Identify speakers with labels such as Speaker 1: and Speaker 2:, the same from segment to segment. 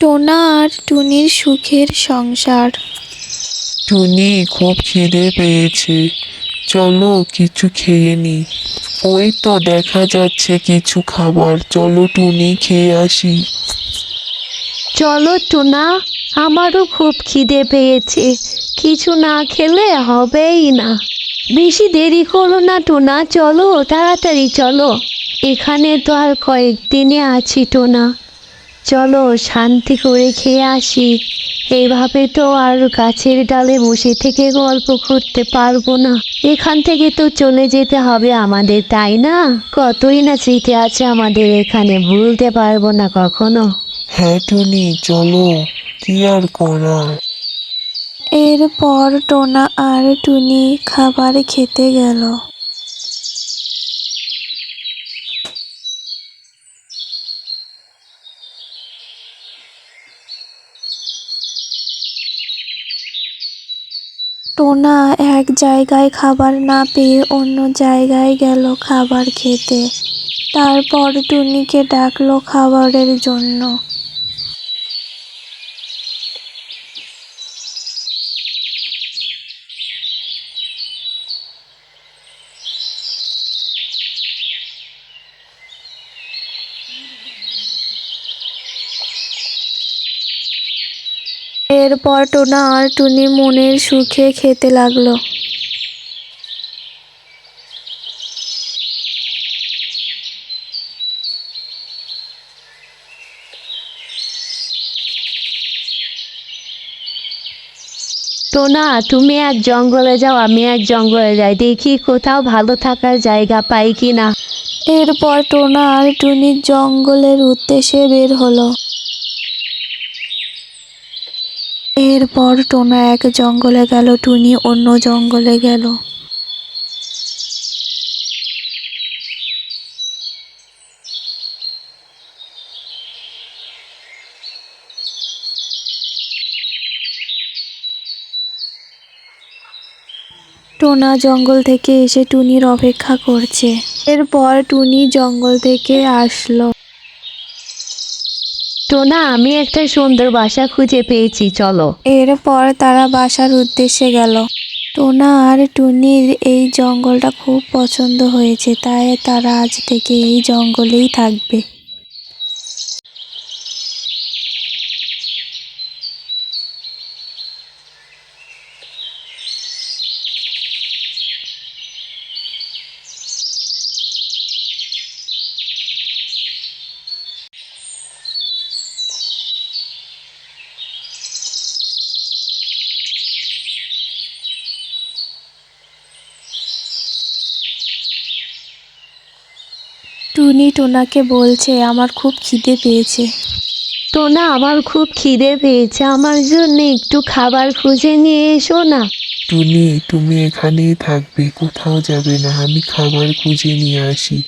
Speaker 1: টোনা আর টুনির সুখের সংসার।
Speaker 2: টুনি খুব খিদে পেয়েছে। চলো কিছু খেয়ে নি। ওই তো দেখা যাচ্ছে কিছু খাবার। চলো টুনি খেয়ে আসি।
Speaker 3: চলো টোনা আমারও খুব খিদে পেয়েছে। কিছু না খেলে হবেই না। বেশি দেরি করো না টোনা চলো তাড়াতাড়ি চলো। এখানে তো আর কয়েকদিনে আছি টোনা। চলো শান্তি করে খেয়ে আসি। এইভাবে তো আর গাছের ডালে বসে থেকে গল্প করতে পারব না। এখান থেকে তো চলে যেতে হবে আমাদের তাই না? কতই না স্মৃতি আছে আমাদের এখানে ভুলতে পারব না কখনো।
Speaker 2: হ্যাঁ টুনি চলো কি আর করার?
Speaker 1: এরপর টোনা আর টুনি খাবার খেতে গেল। টোনা এক জায়গায় খাবার না পেয়ে অন্য জায়গায় গেল খাবার খেতে। তারপর টুনিকে ডাকলো খাবারের জন্য। এরপর টোনা আর টুনি মনের সুখে খেতে লাগল।
Speaker 3: টোনা তুমি এক জঙ্গলে যাও আমি এক জঙ্গলে যাই। দেখি কোথাও ভালো থাকার জায়গা পাই কি না
Speaker 1: এরপর টোনা আর টুনি জঙ্গলের উদ্দেশ্যে বের হলো। এরপর টোনা এক জঙ্গলে গেল, টুনি অন্য জঙ্গলে গেল। টোনা জঙ্গল থেকে এসে টুনির অপেক্ষা করছে। এরপর টুনি জঙ্গল থেকে আসলো।
Speaker 3: টোনা আমি একটা সুন্দর বাসা খুঁজে পেয়েছি, চলো।
Speaker 1: এরপর তারা বাসার উদ্দেশ্যে গেল। টোনা আর টুনির এই জঙ্গলটা খুব পছন্দ হয়েছে, তাই তারা আজ থেকে এই জঙ্গলেই থাকবে। টুনি টোনাকে বলছে আমার খুব খিদে পেয়েছে।
Speaker 3: টোনা আমার খুব খিদে পেয়েছে। আমার জন্য একটু খাবার খুঁজে নিয়ে এসো না।
Speaker 2: টুনি তুমি এখানেই থাকবে কোথাও যাবে না। আমি খাবার খুঁজে নিয়ে আসি।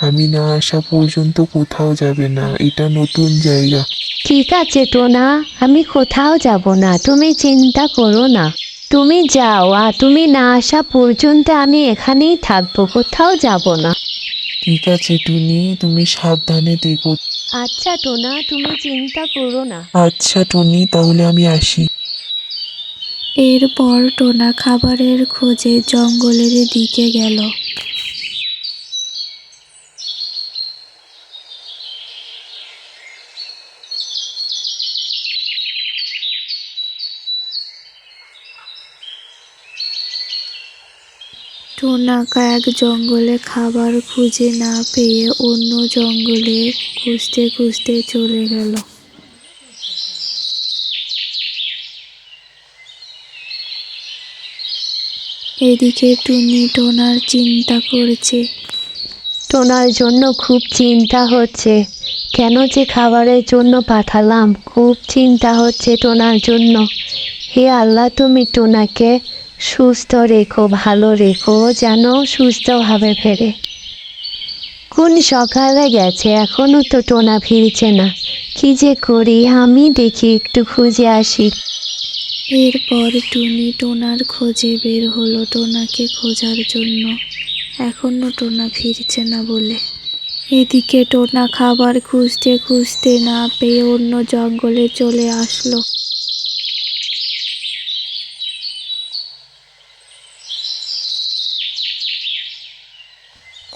Speaker 2: আমি না আসা পর্যন্ত কোথাও যাবে না। এটা নতুন জায়গা।
Speaker 3: ঠিক আছে টোনা আমি কোথাও যাব না। তুমি চিন্তা করো না। তুমি যাও আর তুমি না আসা পর্যন্ত আমি এখানেই থাকব কোথাও যাব না।
Speaker 2: ঠিক আছে টুনি তুমি সাবধানে দেখো
Speaker 3: আচ্ছা টোনা তুমি চিন্তা করো না।
Speaker 2: আচ্ছা টুনি তাহলে আমি আসি।
Speaker 1: এরপর টোনা খাবারের খোঁজে জঙ্গলের দিকে গেল। টোনাকা এক জঙ্গলে খাবার খুঁজে না পেয়ে অন্য জঙ্গলে খুঁজতে খুঁজতে চলে গেল। এদিকে টুনি টোনার চিন্তা করছে।
Speaker 3: টোনার জন্য খুব চিন্তা হচ্ছে। কেন যে খাবারের জন্য পাঠালাম, খুব চিন্তা হচ্ছে টোনার জন্য। হে আল্লাহ, তুমি টোনাকে সুস্থ রেখো, ভালো রেখো, যেন সুস্থভাবে ফেরে। কোন সকালে গেছে, এখনও তো টোনা ফিরছে না। কি যে করি, আমি দেখি একটু খুঁজে আসি।
Speaker 1: এরপর টুনি টোনার খোঁজে বের হলো টোনাকে খোঁজার জন্য। এখনও টোনা ফিরছে না বলে। এদিকে টোনা খাবার খুঁজতে খুঁজতে না পেয়ে অন্য জঙ্গলে চলে আসলো।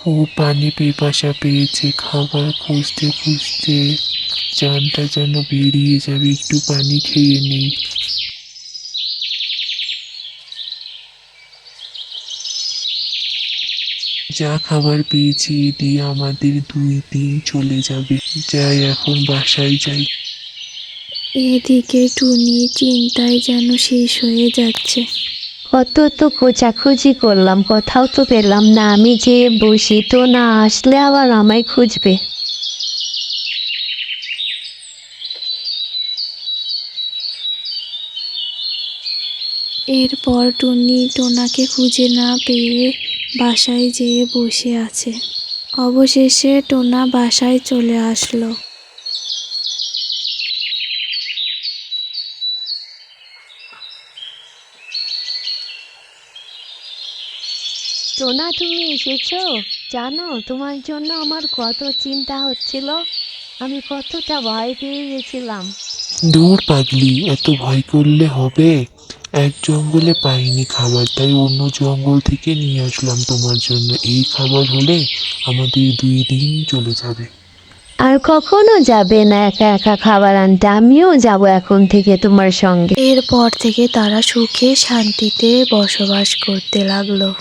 Speaker 2: খুব পানি পিপাসা পেয়েছে, খাবার খুঁজতে খুঁজতে জানটা যেন বেরিয়ে যাবে, একটু পানি খেয়ে নেই যা খাবার পেয়েছি দিয়ে আমাদের দুই দিন চলে যাবে। যাই, এখন বাসায় যাই।
Speaker 1: এদিকে টুনি চিন্তায় যেন শেষ হয়ে যাচ্ছে।
Speaker 3: কত তো খোঁজাখুঁজি করলাম, কোথাও তো পেলাম না। আমি যে বসি তো না আসলে আবার আমায় খুঁজবে।
Speaker 1: এরপর টুনি টোনাকে খুঁজে না পেয়ে বাসায় যেয়ে বসে আছে। অবশেষে টোনা বাসায় চলে আসলো।
Speaker 3: টোনা তুমি এসেছ? জানো তোমার জন্য আমার কত চিন্তা হচ্ছিল। আমি কতটা ভয় পেয়ে গেছিলাম।
Speaker 2: দূর পাগলি এত ভয় করলে হবে? এক জঙ্গলে পাইনি খাবার তাই অন্য জঙ্গল থেকে নিয়ে আসলাম তোমার জন্য। এই খাবার হলে আমাদের দুই দিন চলে যাবে।
Speaker 3: আর কখনো যাবে না একা একা খাবার আনতে। আমিও যাব এখন থেকে তোমার সঙ্গে।
Speaker 1: এরপর থেকে তারা সুখে শান্তিতে বসবাস করতে লাগল।